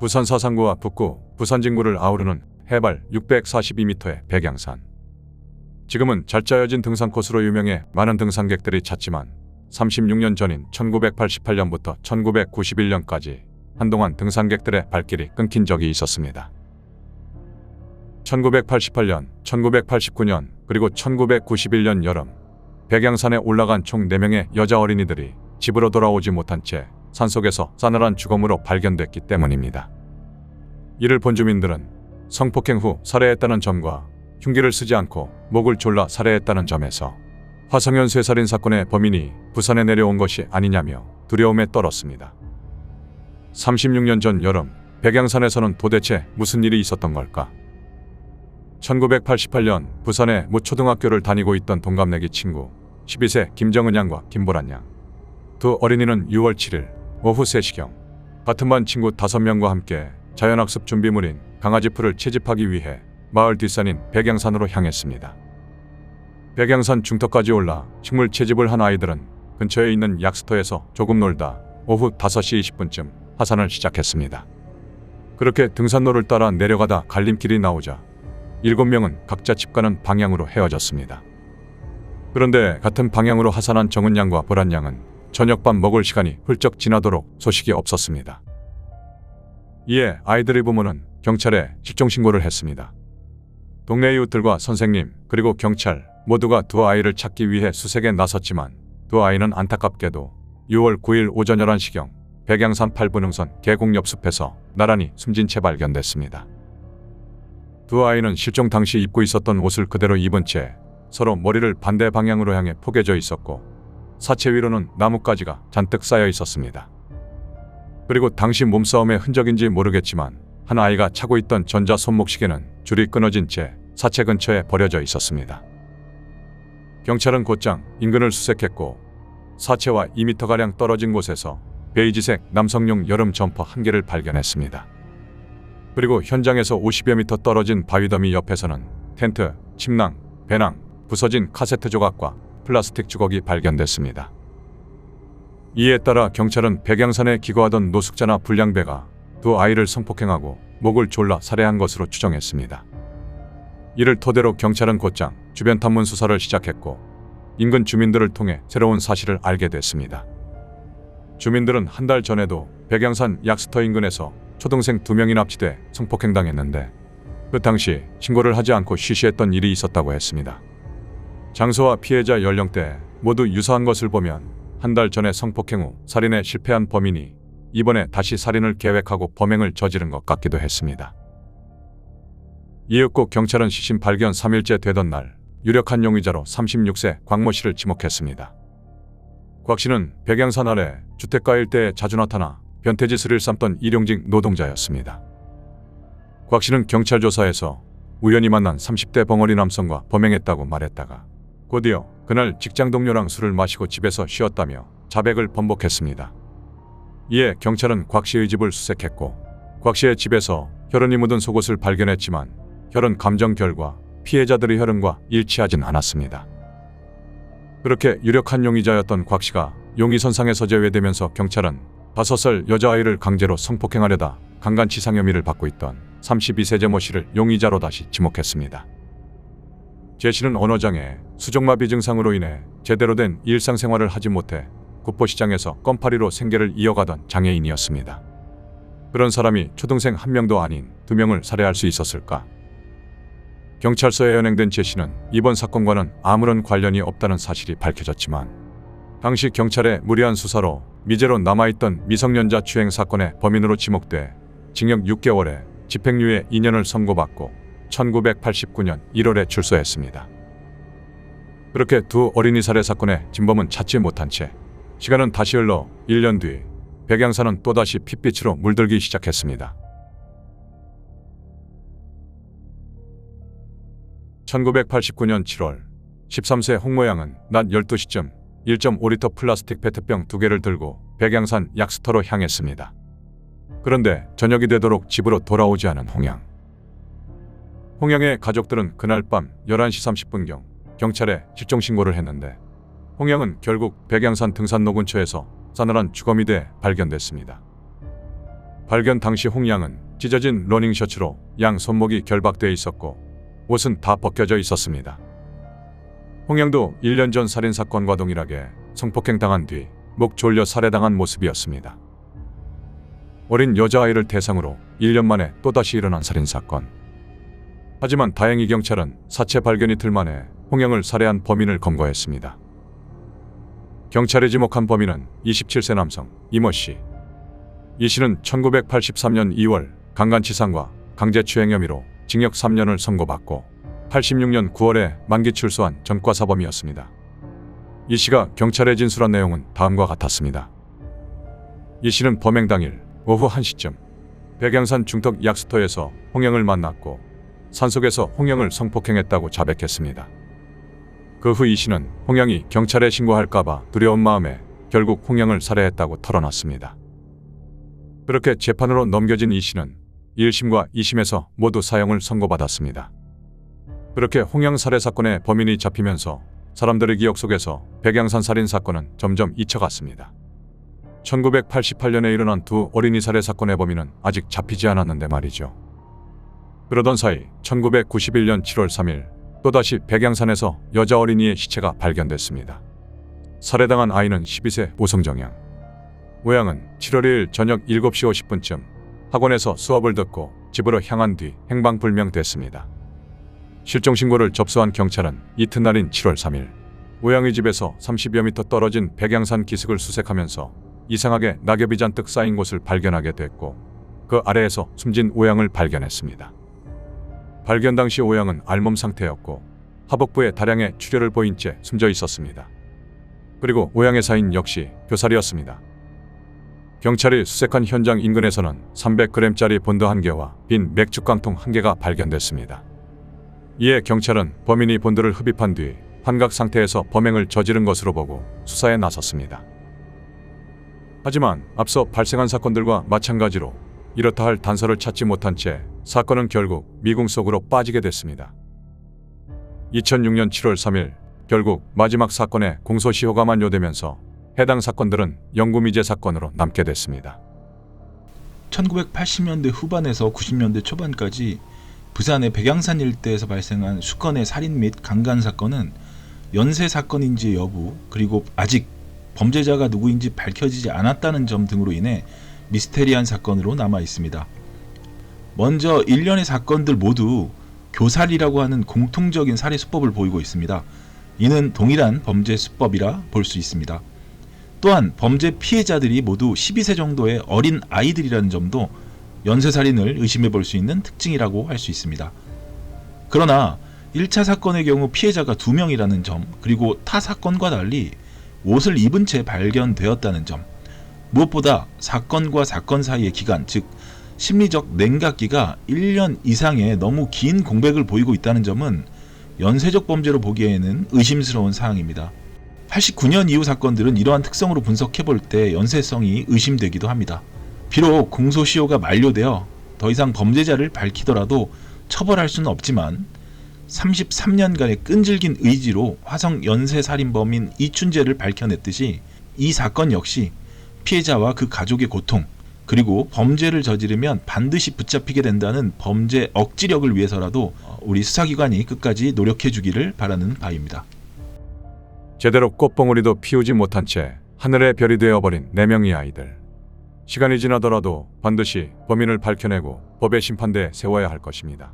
부산 사상구와 북구, 부산 진구를 아우르는 해발 642m의 백양산. 지금은 잘 짜여진 등산 코스로 유명해 많은 등산객들이 찾지만 36년 전인 1988년부터 1991년까지 한동안 등산객들의 발길이 끊긴 적이 있었습니다. 1988년, 1989년, 그리고 1991년 여름 백양산에 올라간 총 4명의 여자 어린이들이 집으로 돌아오지 못한 채 산속에서 싸늘한 죽음으로 발견됐기 때문입니다. 이를 본 주민들은 성폭행 후 살해했다는 점과 흉기를 쓰지 않고 목을 졸라 살해했다는 점에서 화성현 쇠살인 사건의 범인이 부산에 내려온 것이 아니냐며 두려움에 떨었습니다. 36년 전 여름 백양산에서는 도대체 무슨 일이 있었던 걸까? 1988년 부산의 무초등학교를 다니고 있던 동갑내기 친구 12세 김정은 양과 김보란 양. 두 어린이는 6월 7일 오후 3시경 같은 반 친구 5명과 함께 자연학습 준비물인 강아지 풀을 채집하기 위해 마을 뒷산인 백양산으로 향했습니다. 백양산 중턱까지 올라 식물 채집을 한 아이들은 근처에 있는 약스터에서 조금 놀다 오후 5시 20분쯤 하산을 시작했습니다. 그렇게 등산로를 따라 내려가다 갈림길이 나오자 일곱 명은 각자 집 가는 방향으로 헤어졌습니다. 그런데 같은 방향으로 하산한 정은 양과 보란 양은 저녁밥 먹을 시간이 훌쩍 지나도록 소식이 없었습니다. 이에 아이들의 부모는 경찰에 실종 신고를 했습니다. 동네 이웃들과 선생님 그리고 경찰 모두가 두 아이를 찾기 위해 수색에 나섰지만 두 아이는 안타깝게도 6월 9일 오전 11시경 백양산 8분흥선 계곡 옆숲에서 나란히 숨진 채 발견됐습니다. 두 아이는 실종 당시 입고 있었던 옷을 그대로 입은 채 서로 머리를 반대 방향으로 향해 포개져 있었고 사체 위로는 나뭇가지가 잔뜩 쌓여 있었습니다. 그리고 당시 몸싸움의 흔적인지 모르겠지만 한 아이가 차고 있던 전자 손목시계는 줄이 끊어진 채 사체 근처에 버려져 있었습니다. 경찰은 곧장 인근을 수색했고 사체와 2m가량 떨어진 곳에서 베이지색 남성용 여름 점퍼 한 개를 발견했습니다. 그리고 현장에서 50여 미터 떨어진 바위더미 옆에서는 텐트, 침낭, 배낭, 부서진 카세트 조각과 플라스틱 주걱이 발견됐습니다. 이에 따라 경찰은 백양산에 기거하던 노숙자나 불량배가 두 아이를 성폭행하고 목을 졸라 살해한 것으로 추정했습니다. 이를 토대로 경찰은 곧장 주변 탐문 수사를 시작했고 인근 주민들을 통해 새로운 사실을 알게 됐습니다. 주민들은 한 달 전에도 백양산 약스터 인근에서 초등생 두 명이 납치돼 성폭행당했는데 그 당시 신고를 하지 않고 쉬쉬했던 일이 있었다고 했습니다. 장소와 피해자 연령대 모두 유사한 것을 보면 한 달 전에 성폭행 후 살인에 실패한 범인이 이번에 다시 살인을 계획하고 범행을 저지른 것 같기도 했습니다. 이윽고 경찰은 시신 발견 3일째 되던 날 유력한 용의자로 36세 광모 씨를 지목했습니다. 곽 씨는 백양산 아래 주택가 일대에 자주 나타나 변태짓을 일삼던 일용직 노동자였습니다. 곽 씨는 경찰 조사에서 우연히 만난 30대 벙어리 남성과 범행했다고 말했다가 곧이어 그날 직장 동료랑 술을 마시고 집에서 쉬었다며 자백을 번복했습니다. 이에 경찰은 곽 씨의 집을 수색했고 곽 씨의 집에서 혈흔이 묻은 속옷을 발견했지만 혈흔 감정 결과 피해자들의 혈흔과 일치하진 않았습니다. 그렇게 유력한 용의자였던 곽 씨가 용의선상에서 제외되면서 경찰은 5살 여자아이를 강제로 성폭행하려다 강간치상 혐의를 받고 있던 32세 제모 씨를 용의자로 다시 지목했습니다. 제 씨는 언어장애, 수족마비 증상으로 인해 제대로 된 일상생활을 하지 못해 구포시장에서 껌파리로 생계를 이어가던 장애인이었습니다. 그런 사람이 초등생 한 명도 아닌 두 명을 살해할 수 있었을까? 경찰서에 연행된 제 씨는 이번 사건과는 아무런 관련이 없다는 사실이 밝혀졌지만 당시 경찰의 무리한 수사로 미제로 남아있던 미성년자 추행 사건의 범인으로 지목돼 징역 6개월에 집행유예 2년을 선고받고 1989년 1월에 출소했습니다. 그렇게 두 어린이 살해 사건의 진범은 찾지 못한 채 시간은 다시 흘러 1년 뒤 백양산은 또다시 핏빛으로 물들기 시작했습니다. 1989년 7월 13세 홍모양은 낮 12시쯤 1.5리터 플라스틱 페트병 두 개를 들고 백양산 약스터로 향했습니다. 그런데 저녁이 되도록 집으로 돌아오지 않은 홍양. 홍양의 가족들은 그날 밤 11시 30분경 경찰에 실종 신고를 했는데 홍양은 결국 백양산 등산로 근처에서 싸늘한 주거미 돼 발견됐습니다. 발견 당시 홍양은 찢어진 러닝 셔츠로 양 손목이 결박돼 있었고 옷은 다 벗겨져 있었습니다. 홍양도 1년 전 살인 사건과 동일하게 성폭행 당한 뒤 목 졸려 살해당한 모습이었습니다. 어린 여자아이를 대상으로 1년 만에 또다시 일어난 살인 사건. 하지만 다행히 경찰은 사체 발견 이틀 만에 홍영을 살해한 범인을 검거했습니다. 경찰이 지목한 범인은 27세 남성 이모 씨. 이 씨는 1983년 2월 강간치상과 강제추행 혐의로 징역 3년을 선고받고 86년 9월에 만기 출소한 전과사범이었습니다. 이 씨가 경찰에 진술한 내용은 다음과 같았습니다. 이 씨는 범행 당일 오후 1시쯤 백양산 중턱 약수터에서 홍영을 만났고 산속에서 홍영을 성폭행했다고 자백했습니다. 그 후 이 씨는 홍영이 경찰에 신고할까봐 두려운 마음에 결국 홍영을 살해했다고 털어놨습니다. 그렇게 재판으로 넘겨진 이 씨는 1심과 2심에서 모두 사형을 선고받았습니다. 그렇게 홍영 살해 사건의 범인이 잡히면서 사람들의 기억 속에서 백양산 살인 사건은 점점 잊혀갔습니다. 1988년에 일어난 두 어린이 살해 사건의 범인은 아직 잡히지 않았는데 말이죠. 그러던 사이 1991년 7월 3일 또다시 백양산에서 여자 어린이의 시체가 발견됐습니다. 살해당한 아이는 12세 오성정양. 모양은 7월 1일 저녁 7시 50분쯤 학원에서 수업을 듣고 집으로 향한 뒤 행방불명됐습니다. 실종 신고를 접수한 경찰은 이튿날인 7월 3일 오양의 집에서 30여 미터 떨어진 백양산 기슭을 수색하면서 이상하게 낙엽이 잔뜩 쌓인 곳을 발견하게 됐고 그 아래에서 숨진 오양을 발견했습니다. 발견 당시 오양은 알몸 상태였고 하복부에 다량의 출혈을 보인 채 숨져 있었습니다. 그리고 오양의 사인 역시 교살이었습니다. 경찰이 수색한 현장 인근에서는 300g짜리 본드 한 개와 빈 맥주 깡통 한 개가 발견됐습니다. 이에 경찰은 범인이 본드를 흡입한 뒤 환각 상태에서 범행을 저지른 것으로 보고 수사에 나섰습니다. 하지만 앞서 발생한 사건들과 마찬가지로 이렇다 할 단서를 찾지 못한 채 사건은 결국 미궁 속으로 빠지게 됐습니다. 2006년 7월 3일 결국 마지막 사건에 공소시효가 만료되면서 해당 사건들은 영구미제 사건으로 남게 됐습니다. 1980년대 후반에서 90년대 초반까지 부산의 백양산 일대에서 발생한 수건의 살인 및 강간 사건은 연쇄 사건인지 여부 그리고 아직 범죄자가 누구인지 밝혀지지 않았다는 점 등으로 인해 미스테리한 사건으로 남아 있습니다. 먼저 일련의 사건들 모두 교살이라고 하는 공통적인 살해 수법을 보이고 있습니다. 이는 동일한 범죄 수법이라 볼 수 있습니다. 또한 범죄 피해자들이 모두 12세 정도의 어린 아이들이라는 점도 연쇄살인을 의심해 볼 수 있는 특징이라고 할 수 있습니다. 그러나 1차 사건의 경우 피해자가 2명이라는 점, 그리고 타 사건과 달리 옷을 입은 채 발견되었다는 점, 무엇보다 사건과 사건 사이의 기간, 즉 심리적 냉각기가 1년 이상의 너무 긴 공백을 보이고 있다는 점은 연쇄적 범죄로 보기에는 의심스러운 사항입니다. 89년 이후 사건들은 이러한 특성으로 분석해 볼 때 연쇄성이 의심되기도 합니다. 비록 공소시효가 만료되어 더 이상 범죄자를 밝히더라도 처벌할 수는 없지만 33년간의 끈질긴 의지로 화성 연쇄살인범인 이춘재를 밝혀냈듯이 이 사건 역시 피해자와 그 가족의 고통 그리고 범죄를 저지르면 반드시 붙잡히게 된다는 범죄 억지력을 위해서라도 우리 수사기관이 끝까지 노력해 주기를 바라는 바입니다. 제대로 꽃봉오리도 피우지 못한 채 하늘의 별이 되어버린 네 명의 아이들. 시간이 지나더라도 반드시 범인을 밝혀내고 법의 심판대에 세워야 할 것입니다.